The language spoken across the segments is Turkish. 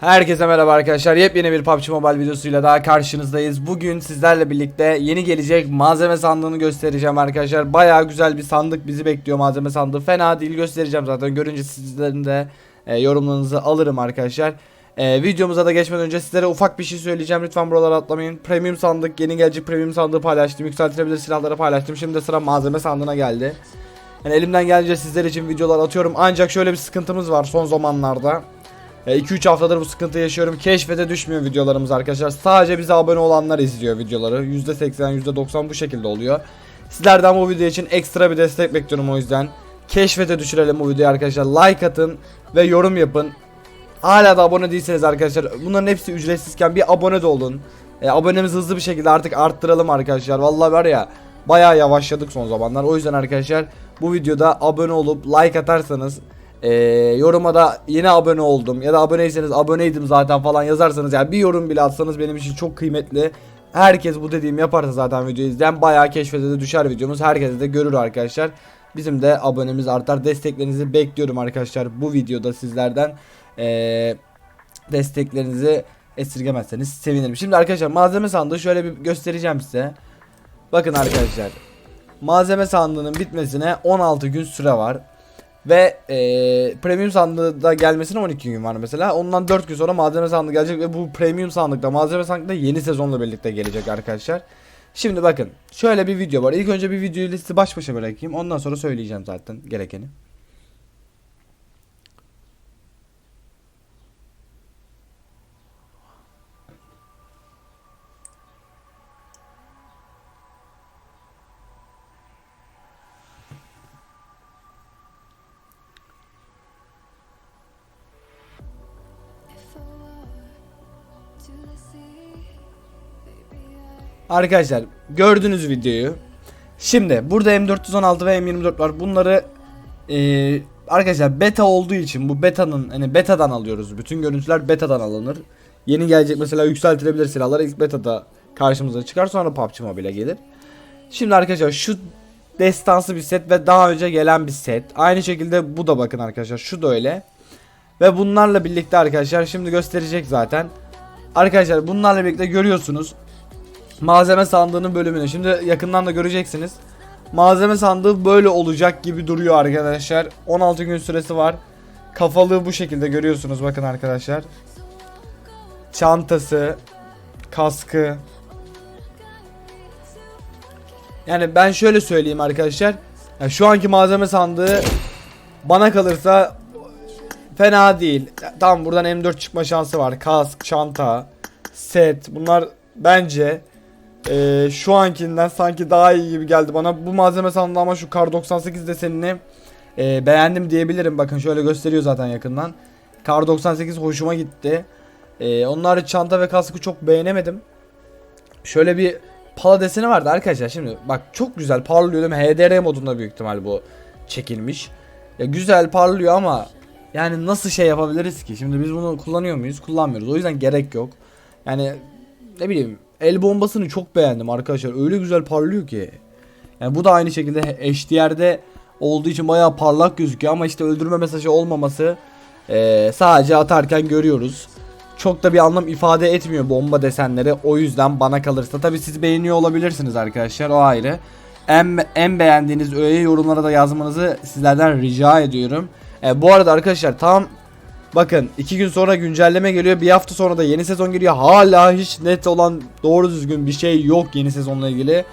Herkese merhaba arkadaşlar. Yepyeni bir PUBG Mobile videosuyla daha karşınızdayız. Bugün sizlerle birlikte yeni gelecek malzeme sandığını göstereceğim arkadaşlar. Bayağı güzel bir sandık bizi bekliyor malzeme sandığı. Fena değil göstereceğim zaten. Görünce sizlerin de e, yorumlarınızı alırım arkadaşlar. E, videomuza da geçmeden önce sizlere ufak bir şey söyleyeceğim. Lütfen buralara atlamayın. Premium sandık, yeni gelecek premium sandığı paylaştım. Yükseltilebilir silahları paylaştım. Şimdi sıra malzeme sandığına geldi. Yani elimden gelince sizler için videolar atıyorum. Ancak şöyle bir sıkıntımız var son zamanlarda. 2-3 haftadır bu sıkıntı yaşıyorum. Keşfete düşmüyor videolarımız arkadaşlar. Sadece bize abone olanlar izliyor videoları. %80, %90 bu şekilde oluyor. Sizlerden bu video için ekstra bir destek bekliyorum o yüzden. Keşfete düşürelim bu videoyu arkadaşlar. Like atın ve yorum yapın. Hala da abone değilseniz arkadaşlar bunların hepsi ücretsizken bir abone de olun. E, abonemizi hızlı bir şekilde artık arttıralım arkadaşlar. Vallahi var ya bayağı yavaşladık son zamanlar. O yüzden arkadaşlar bu videoda abone olup like atarsanız e, yoruma da yeni abone oldum ya da aboneyseniz aboneydim zaten falan yazarsanız yani bir yorum bile atsanız benim için çok kıymetli. Herkes bu dediğimi yaparsa zaten videoyu izleyen bayağı keşfete de düşer videomuz. Herkese de görür arkadaşlar. Bizim de abonemiz artar. Desteklerinizi bekliyorum arkadaşlar bu videoda sizlerden. Eee desteklerinizi esirgemezseniz sevinirim. Şimdi arkadaşlar malzeme sandığı şöyle bir göstereceğim size. Bakın arkadaşlar. Malzeme sandığının bitmesine 16 gün süre var. Ve eee, premium sandığı da gelmesine 12 gün var mesela. Ondan 4 gün sonra malzeme sandığı gelecek ve bu premium sandıkta malzeme sandıkta yeni sezonla birlikte gelecek arkadaşlar. Şimdi bakın şöyle bir video var. İlk önce bir video listi baş başa bırakayım. Ondan sonra söyleyeceğim zaten gerekeni. Arkadaşlar gördünüz videoyu. Şimdi burada M416 ve M24 var. Bunları eee, arkadaşlar beta olduğu için bu betanın hani betadan alıyoruz. Bütün görüntüler betadan alınır. Yeni gelecek mesela yükseltilebilir silahlar ilk betada karşımıza çıkar sonra PUBG Mobile gelir. Şimdi arkadaşlar şu destansı bir set ve daha önce gelen bir set. Aynı şekilde bu da bakın arkadaşlar şu da öyle. Ve bunlarla birlikte arkadaşlar şimdi gösterecek zaten. Arkadaşlar bunlarla birlikte görüyorsunuz malzeme sandığının bölümünü. Şimdi yakından da göreceksiniz. Malzeme sandığı böyle olacak gibi duruyor arkadaşlar. 16 gün süresi var. Kafalığı bu şekilde görüyorsunuz bakın arkadaşlar. Çantası, kaskı. Yani ben şöyle söyleyeyim arkadaşlar. Ya şu anki malzeme sandığı bana kalırsa fena değil. Tamam buradan M4 çıkma şansı var. Kask, çanta, set. Bunlar bence ee, şu ankinden sanki daha iyi gibi geldi bana. Bu malzeme sandığı ama şu Kar 98 desenini e, beğendim diyebilirim. Bakın şöyle gösteriyor zaten yakından. Kar 98 hoşuma gitti. E, onlar çanta ve kaskı çok beğenemedim. Şöyle bir pala deseni vardı arkadaşlar. Şimdi bak çok güzel parlıyor değil mi? HDR modunda büyük ihtimal bu çekilmiş. Ya güzel parlıyor ama yani nasıl şey yapabiliriz ki? Şimdi biz bunu kullanıyor muyuz? Kullanmıyoruz. O yüzden gerek yok. Yani ne bileyim el bombasını çok beğendim arkadaşlar. Öyle güzel parlıyor ki. Yani bu da aynı şekilde HDR'de olduğu için bayağı parlak gözüküyor ama işte öldürme mesajı olmaması eee, sadece atarken görüyoruz. Çok da bir anlam ifade etmiyor bomba desenleri. O yüzden bana kalırsa tabi siz beğeniyor olabilirsiniz arkadaşlar o ayrı. En, en beğendiğiniz öğe yorumlara da yazmanızı sizlerden rica ediyorum. E, bu arada arkadaşlar tam Bakın iki gün sonra güncelleme geliyor. Bir hafta sonra da yeni sezon geliyor. Hala hiç net olan doğru düzgün bir şey yok yeni sezonla ilgili.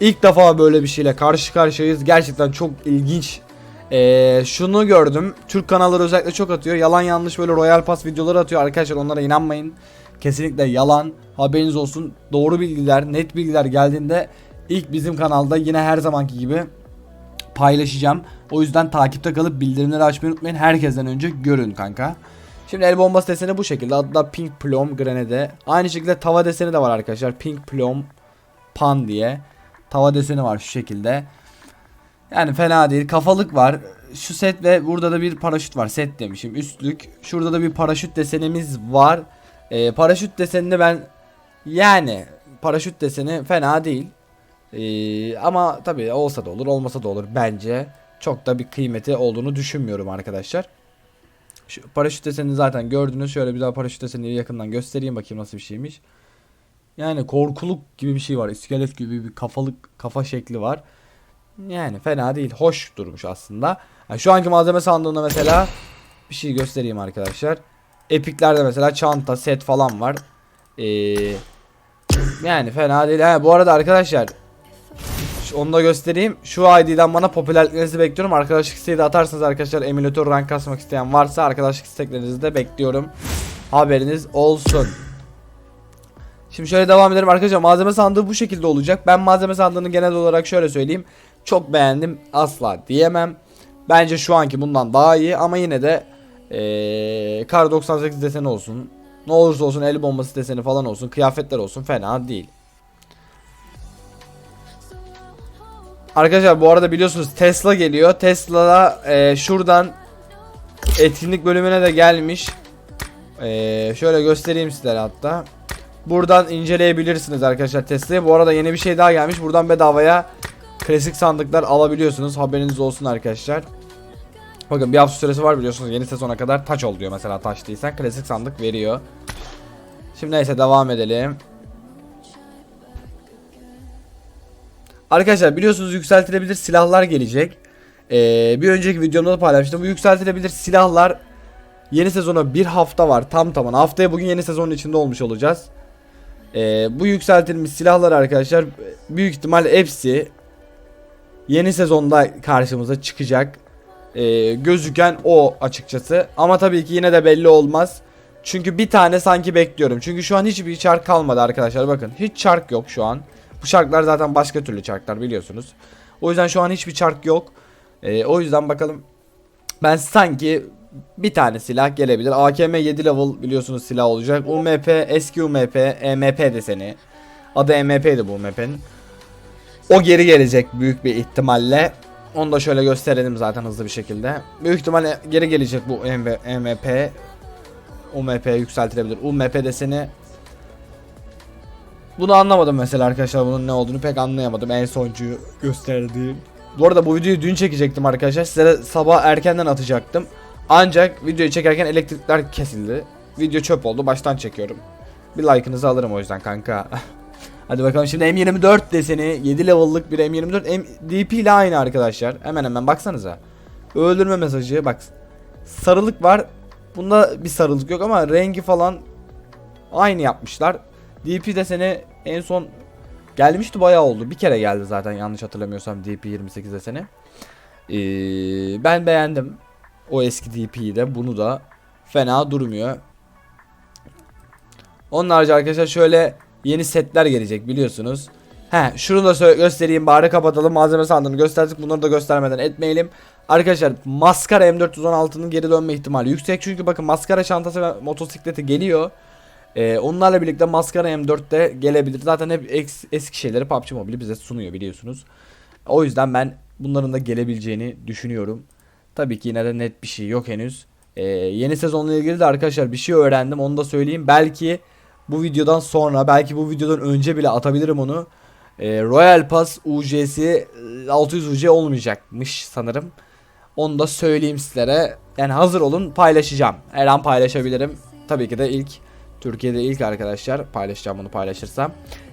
İlk defa böyle bir şeyle karşı karşıyayız. Gerçekten çok ilginç. Ee, şunu gördüm. Türk kanalları özellikle çok atıyor. Yalan yanlış böyle Royal Pass videoları atıyor. Arkadaşlar onlara inanmayın. Kesinlikle yalan. Haberiniz olsun. Doğru bilgiler, net bilgiler geldiğinde ilk bizim kanalda yine her zamanki gibi paylaşacağım. O yüzden takipte kalıp bildirimleri açmayı unutmayın. Herkesten önce görün kanka. Şimdi el bombası deseni bu şekilde. Adı da Pink Plum Grenade. Aynı şekilde tava deseni de var arkadaşlar. Pink Plum Pan diye. Tava deseni var şu şekilde. Yani fena değil. Kafalık var. Şu set ve burada da bir paraşüt var. Set demişim. Üstlük. Şurada da bir paraşüt desenimiz var. Ee, paraşüt desenini ben yani paraşüt deseni fena değil. Ee, ama tabii olsa da olur olmasa da olur bence. Çok da bir kıymeti olduğunu düşünmüyorum arkadaşlar. Şu paraşüt desenini zaten gördünüz. Şöyle bir daha paraşüt desenini yakından göstereyim bakayım nasıl bir şeymiş. Yani korkuluk gibi bir şey var. İskelet gibi bir kafalık kafa şekli var. Yani fena değil. Hoş durmuş aslında. Yani şu anki malzeme sandığında mesela bir şey göstereyim arkadaşlar. Epic'lerde mesela çanta, set falan var. Ee, yani fena değil. Ha, bu arada arkadaşlar onu da göstereyim. Şu ID'den bana popülerliklerinizi bekliyorum. Arkadaşlık isteği de atarsınız arkadaşlar. Emülatör rank kasmak isteyen varsa arkadaşlık isteklerinizi de bekliyorum. Haberiniz olsun. Şimdi şöyle devam edelim arkadaşlar. Malzeme sandığı bu şekilde olacak. Ben malzeme sandığını genel olarak şöyle söyleyeyim. Çok beğendim. Asla diyemem. Bence şu anki bundan daha iyi ama yine de ee, Kar 98 deseni olsun. Ne olursa olsun el bombası deseni falan olsun. Kıyafetler olsun fena değil. Arkadaşlar bu arada biliyorsunuz Tesla geliyor. Tesla'da e, şuradan etkinlik bölümüne de gelmiş. E, şöyle göstereyim sizlere hatta. Buradan inceleyebilirsiniz arkadaşlar Tesla'yı. Bu arada yeni bir şey daha gelmiş. Buradan bedavaya klasik sandıklar alabiliyorsunuz. Haberiniz olsun arkadaşlar. Bakın bir hafta süresi var biliyorsunuz. Yeni sezona kadar taç ol diyor mesela taç değilsen. Klasik sandık veriyor. Şimdi neyse devam edelim. Arkadaşlar biliyorsunuz yükseltilebilir silahlar gelecek. Ee, bir önceki videomda da paylaşmıştım. Bu yükseltilebilir silahlar yeni sezona bir hafta var tam tamına. Haftaya bugün yeni sezonun içinde olmuş olacağız. Ee, bu yükseltilmiş silahlar arkadaşlar büyük ihtimal hepsi yeni sezonda karşımıza çıkacak. Ee, gözüken o açıkçası. Ama tabii ki yine de belli olmaz. Çünkü bir tane sanki bekliyorum. Çünkü şu an hiçbir çark kalmadı arkadaşlar. Bakın hiç çark yok şu an. Bu çarklar zaten başka türlü çarklar biliyorsunuz. O yüzden şu an hiçbir çark yok. Ee, o yüzden bakalım. Ben sanki bir tane silah gelebilir. AKM 7 level biliyorsunuz silah olacak. UMP, eski UMP, EMP deseni. Adı EMP'di bu UMP'nin. O geri gelecek büyük bir ihtimalle. Onu da şöyle gösterelim zaten hızlı bir şekilde. Büyük ihtimalle geri gelecek bu EMP. UMP yükseltilebilir. UMP deseni bunu anlamadım mesela arkadaşlar bunun ne olduğunu pek anlayamadım en soncuyu gösterdiğim. Bu arada bu videoyu dün çekecektim arkadaşlar. Size sabah erkenden atacaktım. Ancak videoyu çekerken elektrikler kesildi. Video çöp oldu. Baştan çekiyorum. Bir like'ınızı alırım o yüzden kanka. Hadi bakalım şimdi M24 deseni 7 level'lık bir M24 M DP ile aynı arkadaşlar. Hemen hemen baksanıza. Öldürme mesajı bak. Sarılık var. Bunda bir sarılık yok ama rengi falan aynı yapmışlar. DP deseni en son gelmişti bayağı oldu. Bir kere geldi zaten yanlış hatırlamıyorsam DP 28 deseni. Ee, ben beğendim. O eski DP'yi de bunu da fena durmuyor. Onun harici arkadaşlar şöyle yeni setler gelecek biliyorsunuz. He şunu da göstereyim bari kapatalım malzeme sandığını gösterdik bunları da göstermeden etmeyelim. Arkadaşlar maskara M416'nın geri dönme ihtimali yüksek çünkü bakın maskara çantası ve motosikleti geliyor. Ee, onlarla birlikte maskara M4 de gelebilir. Zaten hep eski şeyleri PUBG Mobile bize sunuyor biliyorsunuz. O yüzden ben bunların da gelebileceğini düşünüyorum. Tabii ki yine de net bir şey yok henüz. Ee, yeni sezonla ilgili de arkadaşlar bir şey öğrendim onu da söyleyeyim. Belki bu videodan sonra belki bu videodan önce bile atabilirim onu. Ee, Royal Pass UC'si e, 600 UC olmayacakmış sanırım. Onu da söyleyeyim sizlere. Yani hazır olun paylaşacağım. Her an paylaşabilirim. Tabii ki de ilk Türkiye'de ilk arkadaşlar paylaşacağım bunu paylaşırsam.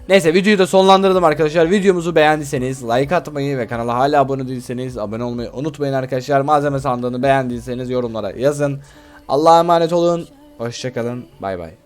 Neyse videoyu da sonlandırdım arkadaşlar. Videomuzu beğendiyseniz like atmayı ve kanala hala abone değilseniz abone olmayı unutmayın arkadaşlar. Malzeme sandığını beğendiyseniz yorumlara yazın. Allah'a emanet olun. Hoşçakalın. Bay bay.